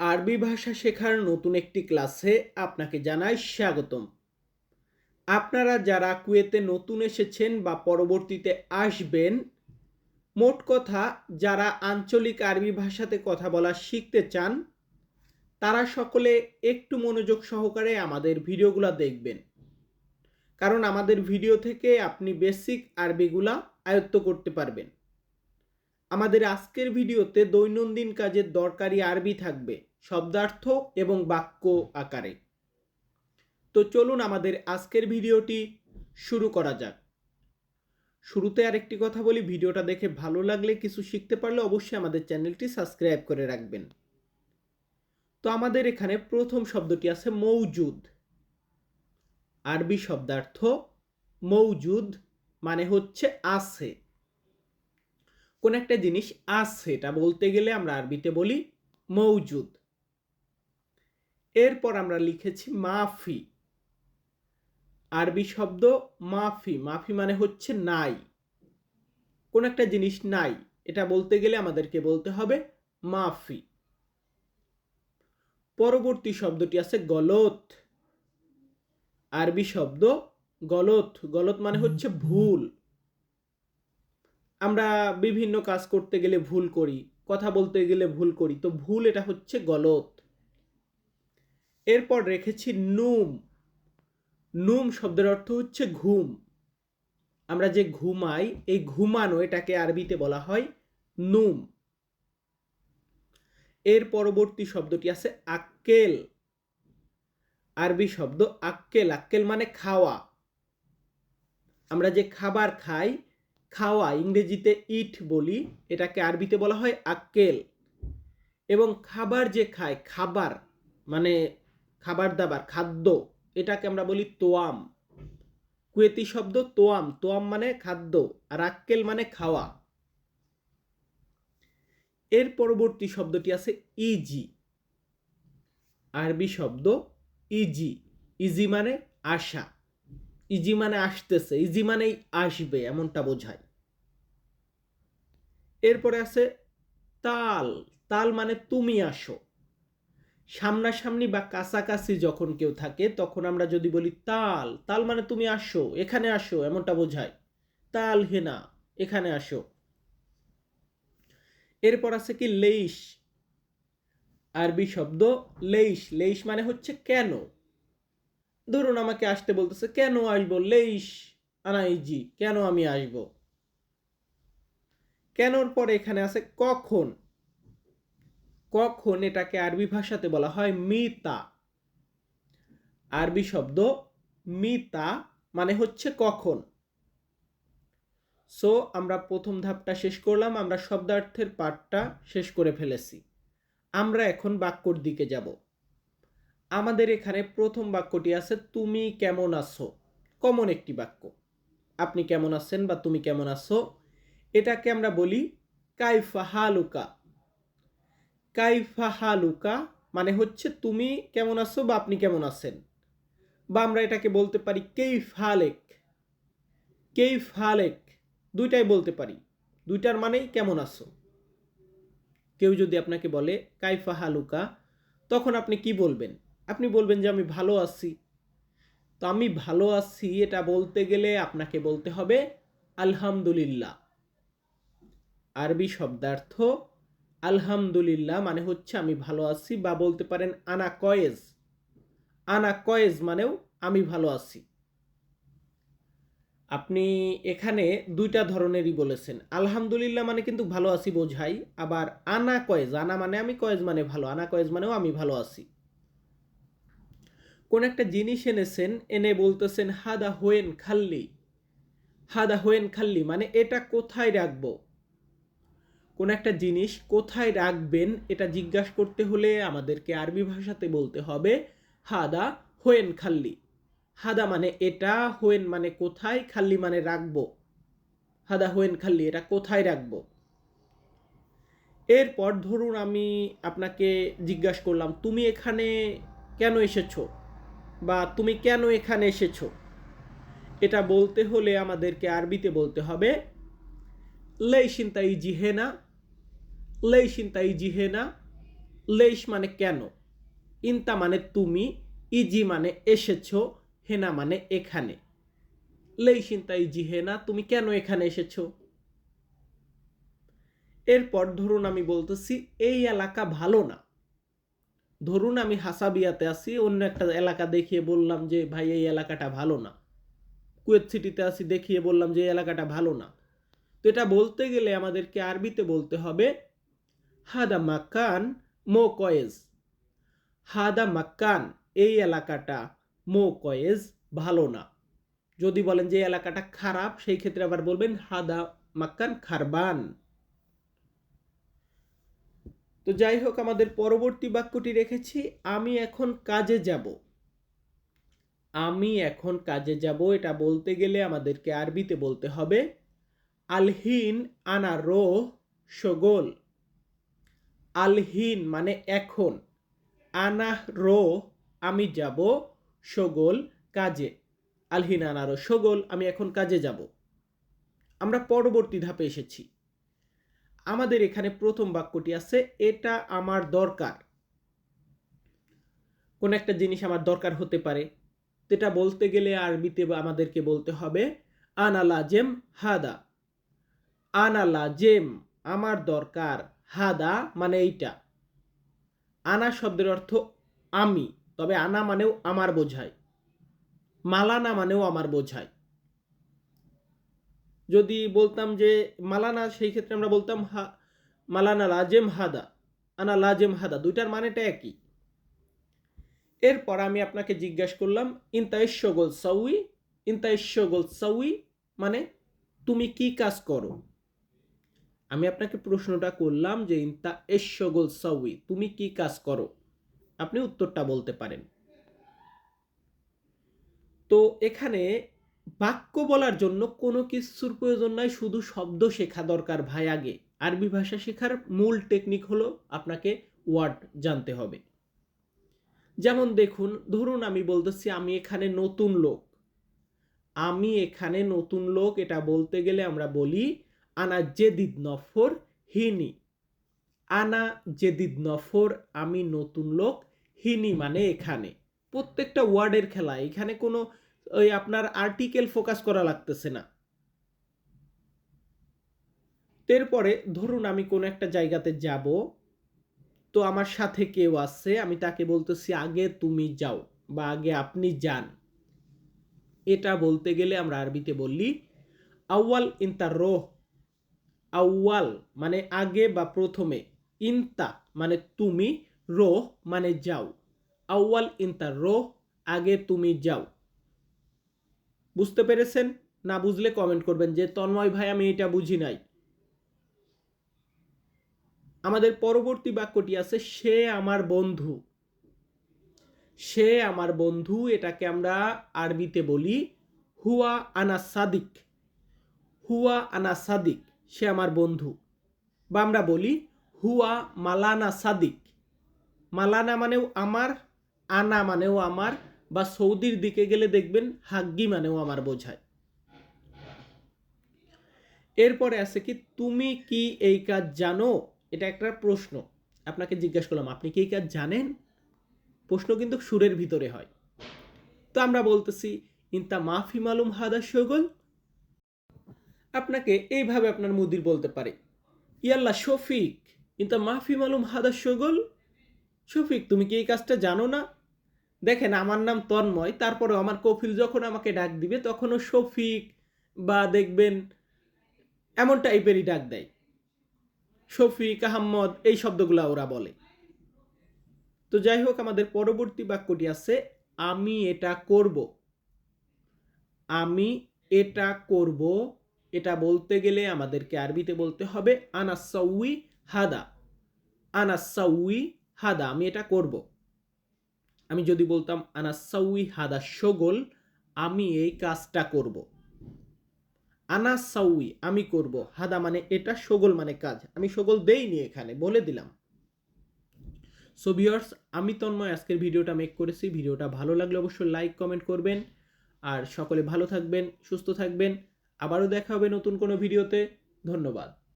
আরবি ভাষা শেখার নতুন একটি ক্লাসে আপনাকে জানাই স্বাগতম। আপনারা যারা কুয়েতে নতুন এসেছেন বা পরবর্তীতে আসবেন, মোট কথা যারা আঞ্চলিক আরবি ভাষাতে কথা বলা শিখতে চান, তারা সকলে একটু মনোযোগ সহকারে আমাদের ভিডিওগুলো দেখবেন। কারণ আমাদের ভিডিও থেকে আপনি বেসিক আরবিগুলা আয়ত্ত করতে পারবেন। আমাদের আজকের ভিডিওতে দৈনন্দিন কাজের দরকারি আরবি থাকবে। শব্দার্থ এবং বাক্য আকারে। তো চলুন আমাদের আজকের ভিডিওটি শুরু করা যাক। শুরুতে আরেকটি কথা বলি, ভিডিওটা দেখে ভালো লাগলে কিছু শিখতে পারলে অবশ্যই আমাদের চ্যানেলটি সাবস্ক্রাইব করে রাখবেন। তো আমাদের এখানে প্রথম শব্দটি আছে মৌজুদ। আরবি শব্দার্থ মৌজুদ মানে হচ্ছে আছে। কোন একটা জিনিস আছে, এটা বলতে গেলে আমরা আরবিতে বলি মৌজুদ। এরপর আমরা লিখেছি মাফি। আরবি শব্দ মাফি। মাফি মানে হচ্ছে নাই। কোন একটা জিনিস নাই, এটা বলতে গেলে আমাদেরকে বলতে হবে মাফি। পরবর্তী শব্দটি আছে গলত। আরবি শব্দ গলত। গলত মানে হচ্ছে ভুল। আমরা বিভিন্ন কাজ করতে গেলে ভুল করি, কথা বলতে গেলে ভুল করি, তো ভুল এটা হচ্ছে গলত। এরপর রেখেছি নুম। নুম শব্দের অর্থ হচ্ছে ঘুম। আমরা যে ঘুমাই, এই ঘুমানো এটাকে আরবিতে বলা হয় নুম। এর পরবর্তী শব্দটি আছে আক্কেল। আরবি শব্দ আক্কেল। আক্কেল মানে খাওয়া। আমরা যে খাবার খাই, খাওয়া, ইংরেজিতে ইট বলি, এটাকে আরবিতে বলা হয় আক্কেল। এবং খাবার যে খায়, খাবার মানে খাবার দাবার, খাদ্য, এটাকে আমরা বলি তোয়াম। কুয়েতি শব্দ তোয়াম তোয়াম মানে খাদ্য আর আক্কেল মানে খাওয়া। এর পরবর্তী শব্দটি আছে ইজি। আরবি শব্দ ইজি। ইজি মানে আশা ইজি মানে আসতেছে, ইজি মানেই আসবে, এমনটা বোঝায়। এরপরে আছে তাল। তাল মানে তুমি আসো। সামনাসামনি বা কাছাকাছি যখন কেউ থাকে, তখন আমরা যদি বলি, তাল তাল মানে তুমি আসো, এখানে আসো, এমনটা বোঝায়। তাল হেনা, এখানে আসো। এরপর আছে কি, লেইশ। আরবি শব্দ, লেইশ। লেইশ মানে হচ্ছে, কেন? ধরুন আমাকে আসতে বলতেছে, কেন আসব? লেইশ, আনাইজি, কেন আমি আসব? কেনর পরে এখানে আছে, কখন? কখন এটাকে আরবি ভাষাতে বলা হয় মিতা। আরবি শব্দ মিতা মানে হচ্ছে কখন। সো আমরা প্রথম ধাপটা শেষ করলাম, আমরা শব্দার্থের পাঠটা শেষ করে ফেলেছি। আমরা এখন বাক্যর দিকে যাব। আমাদের এখানে প্রথম বাক্যটি আছে, তুমি কেমন আছো? কমন একটি বাক্য। আপনি কেমন আছেন বা তুমি কেমন আছো? এটাকে আমরা বলি, কাইফা হালুকা। কাইফা হালুকা মানে হচ্ছে তুমি কেমন আছো বা আপনি কেমন আছেন। বা আমরা এটাকে বলতে পারি কেইফ হালেক কেইফ হালেক দুইটাই বলতে পারি। দুইটার মানেই কেমন আছো। কেউ যদি আপনাকে বলে কাইফা হালুকা তখন আপনি কি বলবেন? আপনি বলবেন যে আমি ভালো আছি। তো আমি ভালো আছি এটা বলতে গেলে আপনাকে বলতে হবে আলহামদুলিল্লাহ। আরবি শব্দার্থ আলহামদুলিল্লাহ মানে হচ্ছে আমি ভালো আছি বা বলতে পারেন আনা কয়েজ আনা কয়েজ মানেও আমি ভালো আছি। আপনি এখানে দুইটা ধরনেরই বলেছেন। আলহামদুলিল্লাহ মানে কিন্তু ভালো আছি বোঝাই, আবার আনা কয়েজ আনা মানে আমি কয়েজ মানে ভালো আনা কয়েজ মানেও আমি ভালো আছি। কোন একটা জিনিস এনেছেন, এনে বলতেছেন, হাদা হোয়েন খাল্লি, হাদা হোয়েন খাল্লি মানে এটা কোথায় রাখব? কোন একটা জিনিস কোথায় রাখবেন এটা জিজ্ঞাসা করতে হলে আমাদেরকে আরবি ভাষাতে বলতে হবে হাদা হোয়েন খাল্লি। হাদা মানে এটা, হোয়েন মানে কোথায়, খাল্লি মানে রাখব। হাদা হোয়েন খাল্লি, এটা কোথায় রাখব? এরপর ধরুন আমি আপনাকে জিজ্ঞাসা করলাম, তুমি এখানে কেন এসেছ? বা, তুমি কেন এখানে এসেছ? এটা বলতে হলে আমাদেরকে আরবিতে বলতে হবে লেইশিন তাই জিহেনা লেইশিন তাই জিহেনা লেশ মানে কেন? ইন্তা মানে তুমি, ইজি মানে এসেছ, হেনা মানে এখানে। লেশ ইনতা ইজি হেনা তুমি কেন এখানে এসেছ? এরপর ধরুন আমি বলতেছি, এই এলাকা ভালো না। ধরুন আমি হাসাবিয়াতে আছি, অন্য একটা এলাকা দেখিয়ে বললাম যে, ভাই, এই এলাকাটা ভালো না। কুয়েত সিটিতে আছি, দেখিয়ে বললাম যে, এই এলাকাটা ভালো না। তো এটা বলতে গেলে আমাদেরকে আরবিতে বলতে হবে হাদা মাকান মো কয়েজ হাদা মাক্কান, এই এলাকাটা মো কয়েজ ভালো না। যদি বলেন যে এলাকাটা খারাপ, সেই ক্ষেত্রে আবার বলবেন হাদা মাক্কান খারবান। তো যাই হোক, আমাদের পরবর্তী বাক্যটি রেখেছি, আমি এখন কাজে যাব। আমি এখন কাজে যাব, এটা বলতে গেলে আমাদেরকে আরবিতে বলতে হবে, আলহিন আনা রো সগোল। আলহিন মানে এখন। আনা রো আমি যাব সগোল কাজে। আলহিন, আনারো, সগোল, আমি এখন কাজে যাব। আমরা পরবর্তী ধাপে এসেছি। আমাদের এখানে প্রথম বাক্যটি আছে, এটা আমার দরকার। কোন একটা জিনিস আমার দরকার হতে পারে। যেটা বলতে গেলে আরবিতে আমাদেরকে বলতে হবে, আনা লাজেম হাদা। আনা লাজেম, আমার দরকার। হাদা মানে এইটা। আনা শব্দের অর্থ আমি, তবে আনা মানেও আমার বোঝায়। মালানা মানেও আমার বোঝায়। যদি বলতাম যে মালানা, সেই ক্ষেত্রে আমরা বলতাম হা, মালানা লাজেম হাদা, আনা লাজেম হাদা, দুইটার মানেটা একই। এরপর আমি আপনাকে জিজ্ঞাসা করলাম ইনতা ইস্যগোল সাউই ইনতা ইস্যগোল সাউই মানে তুমি কি কাজ করো? আমি আপনাকে প্রশ্নটা করলাম যে ইনতা এশ্বগোল সাউই, তুমি কি কাজ করো? আপনি উত্তরটা বলতে পারেন। তো এখানে বাক্য বলার জন্য কোনো কিছুর প্রয়োজন নাই, শুধু শব্দ শেখা দরকার ভাই আগে। আরবি ভাষা শেখার মূল টেকনিক হলো আপনাকে ওয়ার্ড জানতে হবে। যেমন দেখুন, ধরুন আমি বলতেছি, আমি এখানে নতুন লোক। আমি এখানে নতুন লোক, এটা বলতে গেলে আমরা বলি আনা জেদিদ নফর, হিনি। আনা জেদিদ নফর, আমি নতুন লোক, হিনি মানে এখানে। প্রত্যেকটা ওয়ার্ডের খেলা, এখানে কোনো, ওই আপনার আর্টিকেল ফোকাস করা লাগতেছে না। এরপরে ধরুন আমি কোনো একটা জায়গাতে যাব, তো আমার সাথে কেউ আছে, আমি তাকে বলতেছি, আগে তুমি যাও বা আগে আপনি যান। এটা বলতে গেলে আমরা আরবিতে বললি আউয়াল ইন্তা রোহ আউয়াল মানে আগে বা প্রথমে, ইন্তা মানে তুমি, রোহ মানে যাও। আউয়াল, ইন্তা, রোহ, আগে তুমি যাও। বুঝতে পেরেছেন? না বুঝলে কমেন্ট করবেন যে, তন্ময় ভাই, আমি এটা বুঝি নাই। আমাদের পরবর্তী বাক্যটি আছে, সে আমার বন্ধু। সে আমার বন্ধু, এটাকে আমরা আরবিতে বলি, হুয়া আনা সাদিক। হুয়া আনা সাদিক। সে আমার বন্ধু। বা আমরা বলি, হুয়া মালানা সাদিক। মালানা মানেও আমার, আনা মানেও আমার, বা সৌদির দিকে গেলে দেখবেন হাগ্গি মানেও আমার বোঝায়। এরপরে আছে কি, তুমি কি এই কাজ জানো? এটা একটা প্রশ্ন। আপনাকে জিজ্ঞেস করলাম, আপনি কি এই কাজ জানেন? প্রশ্ন কিন্তু সুরের ভিতরে হয়। তো আমরা বলতেছি, ইনতা মাফি মালুম হাদা শগল আপনাকে এইভাবে আপনার মুদির বলতে পারে। ইয়াল্লা, শফিক, ইনতা মাফি মালুম হাদা শগল শফিক, তুমি কি এই কাজটা জানো না? দেখেন, আমার নাম তন্ময় তারপরে আমার কফিল যখন আমাকে ডাক দিবে, তখনও শফিক বা দেখবেন এমন টাইপেরই ডাক দেয়। শফিক, আহম্মদ, এই শব্দগুলো ওরা বলে। তো যাই হোক, আমাদের পরবর্তী বাক্যটি আছে, আমি এটা করব। আমি এটা করব এটা বলতে গেলে আমাদেরকে আরবিতে বলতে হবে, আনাসাউই হাদা। আনাসাউই হাদা, আমি এটা করব। আমি যদি বলতাম আনাসাউই হাদা সগোল, আমি এই কাজটা করব। আনা সাউই আমি করব। হাদা মানে এটা, সগোল মানে কাজ। আমি সগোল দেইনি এখানে, বলে দিলাম। সো ভিউয়ার্স আমি তন্ময়, আজকের ভিডিওটা মেক করেছি। ভিডিওটা ভালো লাগলে অবশ্যই লাইক কমেন্ট করবেন। আর সকলে ভালো থাকবেন, সুস্থ থাকবেন। আবারও দেখা হবে নতুন কোনো ভিডিওতে। ধন্যবাদ।